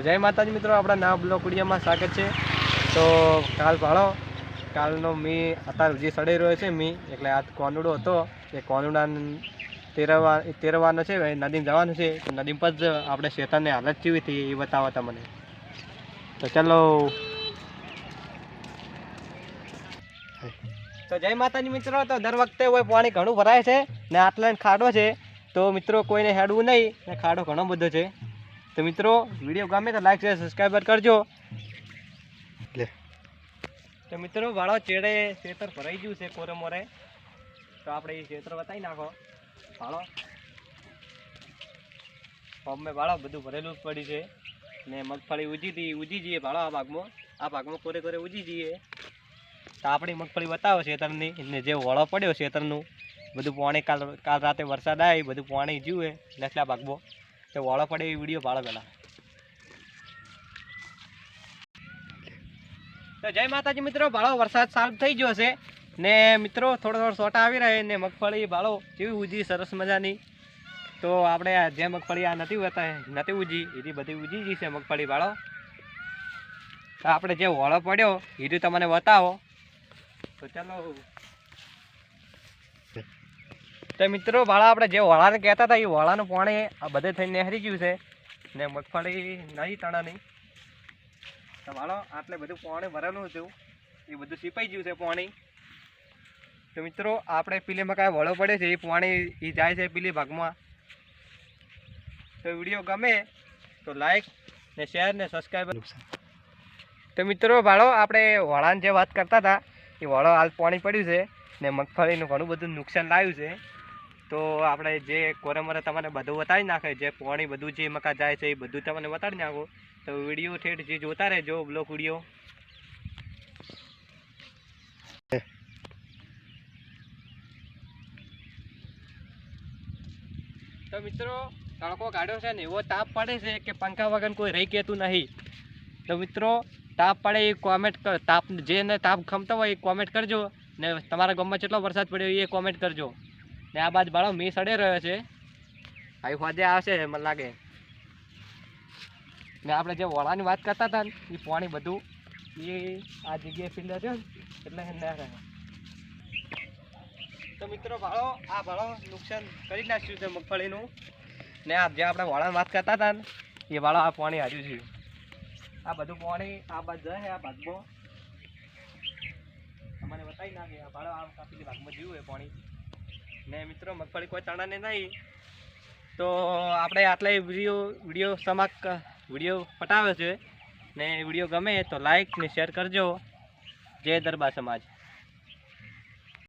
તો જય માતાજી મિત્રો, આપણા ના બ્લોક વિડીયોમાં સ્વાગત છે. તો કાલ ભાળો કાલનો મી, અત્યારે જે સડાઈ રહ્યો છે મી, એટલે આ કોનુડો હતો. એ કોનુડા તેરવા તેરવાનો છે નદીમ જવાનું છે. તો નદી પર જ આપણે શેતાનની હાલત કેવી હતી એ બતાવો તમને તો ચાલો. તો જય માતાજી મિત્રો, તો દર વખતે હોય પાણી ઘણું ભરાય છે ને આટલા ખાડો છે. તો મિત્રો કોઈને હેડવું નહીં, ને ખાડો ઘણો બધો છે. તો મિત્રો વીડિયો ગમે તો લાઈક શેર સબસ્ક્રાઈબર કરજો. તો મિત્રો વાળો ચેડે ખેતર ભરાઈ ગયું છે કોરે મોરે. તો આપણે એ ખેતર બતાવી નાખો. વાળો. પંપે વાળો બધું ભરેલું જ પડી છે. ને મગફળી ઉજી હતી ઉજી જઈએ ભાળો આ ભાગમાં. આ ભાગમાં કોરે કોરે ઉજી જઈએ. તો આપણી મગફળી બતાવો ખેતરની. ને જે વળો પડ્યો ખેતરનું. બધું પાણી કાલ કાલ રાતે વરસાદ આવે બધું પાણી જીવે નસલા ભાગમાં. તો વળો પડે એ વીડિયો પાડો પહેલાં તો જય માતાજી મિત્રો, ભાળો, વરસાદ સારું થઈ ગયો છે. ને મિત્રો, થોડો થોડો સોટા આવી રહે ને મગફળી, ભાળો, કેવી ઉજી, સરસ મજાની. તો આપણે જે મગફળી આ નથી હોતા નથી ઉજી, એથી બધી ઉજી ગઈ છે મગફળી, ભાળો. તો આપણે જે વળો પડ્યો એ તમને બતાવો. તો ચાલો તો મિત્રો ભાળા આપણે જે વળાને કહેતા હતા, એ વળાનું પાણી આ બધે થઈને નહેરી ગયું છે. ને મગફળી નહીં તણાની તો વાળો, આટલે બધું પાણી ભરેલું હતું. એ બધું સીપાઈ ગયું છે પાણી. તો મિત્રો, આપણે પીલી કાંઈ વળો પડે છે, એ પાણી એ જાય છે પીલી ભાગમાં. તો વીડિયો ગમે તો લાઈક ને શેર ને સબસ્ક્રાઈબ તો મિત્રો ભાળો આપણે વળાની જે વાત કરતા હતા, એ વળો હાલ પાણી પડ્યું છે ને મગફળીનું ઘણું બધું નુકસાન લાવ્યું છે. તો આપણે જે કોરમરે તમને બધું બતાવી નાખે, જે પાણી બધું જે મકા જાય છે એ બધું તમને બતાવી નાખો. તો વીડિયો ઠેઠ જે જોતા રહેજો, બ્લોક વીડિયો. તો મિત્રો, તડકો કાઢ્યો છે ને, એવો તાપ પડે છે કે પંખા વગર કોઈ રહી કહેતું નહીં. તો મિત્રો, તાપ પડે એ કોમેન્ટ તાપ, જેને તાપ ખમતો હોય એ કોમેન્ટ કરજો ને તમારા ગામમાં કેટલો વરસાદ પડ્યો એ કોમેન્ટ કરજો. ને આ બાજુ બાળો મી સડે રહ્યો છે. આવી ફોજે આવશે મને લાગે. ને આપણે જે વળાની વાત કરતા હતા ને એ પાણી બધું એ આ જગ્યાએ ફિલ્ડ છે એટલે ના રહે તો મિત્રો ભાળો આ ભાળો નુકસાન કરી નાખ્યું છે મગફળીનું. ને આ જે આપણે વળાની વાત કરતા હતા ને એ વાળો આ પાણી હાજુ છે. આ બધું પાણી આ બાજુ જાય આ ભાગમાં. મને બતાવી નાખે આ ભાળો આ કાપીલી ભાગમાં જીવું એ પાણી. ને મિત્રો, મગફળી કોઈ તણાને નહીં. તો આપણે આટલા વીડિયો વીડિયો સમાપ્ત વીડિયો પટાવે છે. ને વીડિયો ગમે તો લાઈક ને શેર કરજો. જય દરબાર સમાજ.